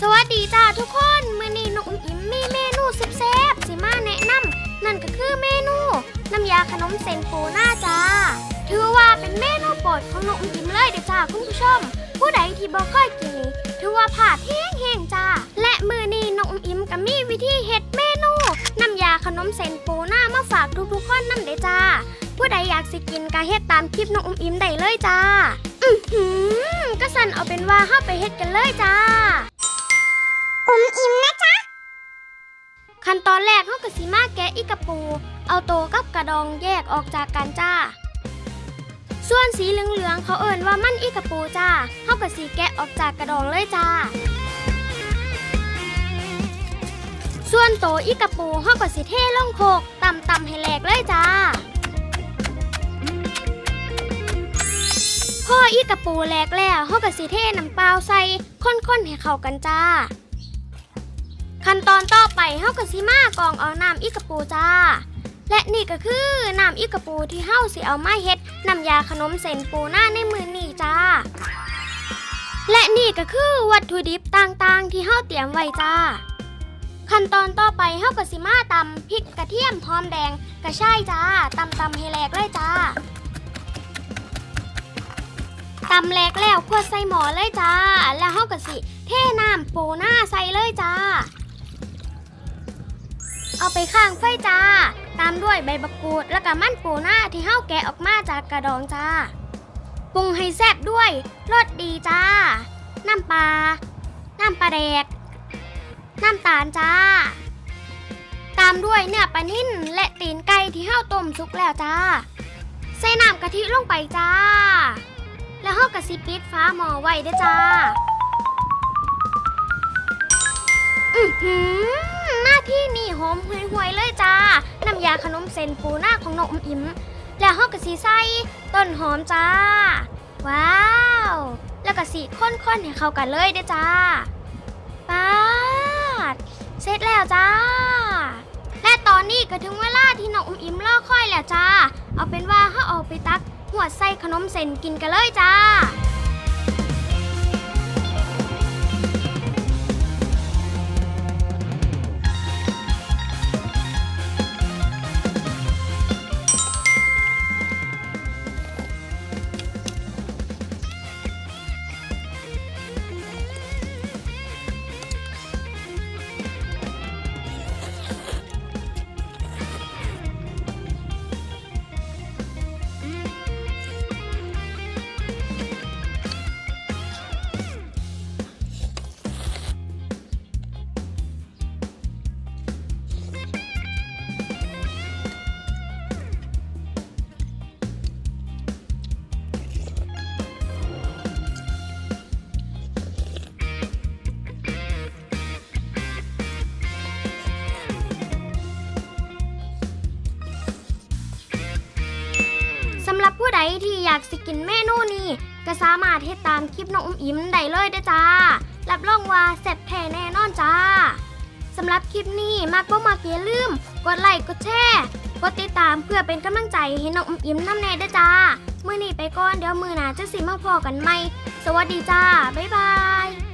สวัสดีจ้าทุกคนมื้อนี้น้องอุ้มอิมมีเมนูแซ่บๆสิมาแนะนำนั่นก็คือเมนูน้ำยาขนมเส้นปูหน้าจ้าถือว่าเป็นเมนูโปรดของน้องอุ้มอิมเลยเด้อจ้าคุณผู้ชม ผู้ใดที่บ่เคยกินนี่ถือว่าผ่าดแห้งๆจ้าและมื้อนี้น้องอุ้มอิมก็มีวิธีเฮ็ดเมนูน้ำยาขนมเส้นปูหน้ามาฝากทุกๆคนนำเด้อจ้าผู้ใดอยากสิกินก็เฮ็ดตามคลิปน้องอุ้มอิมได้เลยจ้าอือหือก็สั่นเอาเป็นว่าเฮาไปเฮ็ดกันเลยจ้า อุ้มอิ่มนะจ๊ะ ขั้นตอนแรกเฮาก็สิมาแกะอีกระปู เอาโตกับกระดองแยกออกจากกันจ้า ส่วนสีเหลืองๆเขาเอ่นว่ามันอีกระปูจ้าเฮาก็สิแกะออกจากกระดองเลยจ้า ส่วนโตอีกระปูเฮาก็สิเทลงโคกตำๆให้แหลกเลยจ้าพออีกระปูแหลกแล้วเฮาก็สิเทน้ำเปล่าใส่ข้นๆให้เข้ากันจ้า ขั้นตอนต่อไปเฮาก็สิมากรองเอาน้ำอีกระปูจ้า และนี่ก็คือน้ำอีกระปูที่เฮาสิเอามาเฮ็ดน้ำยาขนมเส้นปูหน้าในมือนี้จ้า และนี่ก็คือวัตถุดิบต่างๆ ที่เฮาเตรียมไว้จ้า ขั้นตอนต่อไปเฮาก็สิมาตำพริกกระเทียมหอมแดงกระชายจ้าตำตำให้แหลกเลยจ้าตำแหลกแล้วขวดใส่หม้อเลยจ้า แล้วเฮาก็สิ เทน้ำปูหน้าใส่เลยจ้า เอาไปข้างไฟจ้า ตามด้วยใบบักกูดแล้วก็มันปูหน้าที่เฮาแกะออกมาจากกระดองจ้า ปรุงให้แซ่บด้วยรสดีจ้า น้ำปลา น้ำปลาแดก น้ำตาลจ้า ตามด้วยเนื้อปลานิ่นและตีนไก่ที่เฮาต้มสุกแล้วจ้า ใส่น้ำกะทิลงไปจ้า แล้วเฮากะสิปิดฟ้าหม้อไว้ด้จ้า อือหือ หอมห่วยๆเลยจ้า น้ำยาขนมเส้นปูหน้าของนกอมอิมแล้วเฮากะสีใส่ต้นหอมจ้า ว้าว แล้วก็สีข้นๆให้เข้ากันเลยเด้จ้าป๊าดเสร็จแล้วจ้า และตอนนี้ก็ถึงเวลาที่น้อมอิมรอคอยแล้วจ้า เอาเป็นว่าเฮาเอาไปตักหัวใส่ขนมเส้นกินกันเลยจ้า ที่อยากสิกินเมนูนี้ก็สามารถเฮ็ดตามคลิปน้องอุ้มอิมได้เลยเด้อจ้า รับรองว่าแซ่บแท้แน่นอนจ้าสำหรับคลิปนี้มากบ่มากอย่าลืม กดไลค์กดแชร์กดติดตามเพื่อเป็นกำลังใจให้น้องอุ้มอิมนำแน่เด้อจ้ามื่อนี้ไปก่อนเดี๋ยวมือหนาจะสิมาพอกันไหม่สวัสดีจ้า บ๊ายบาย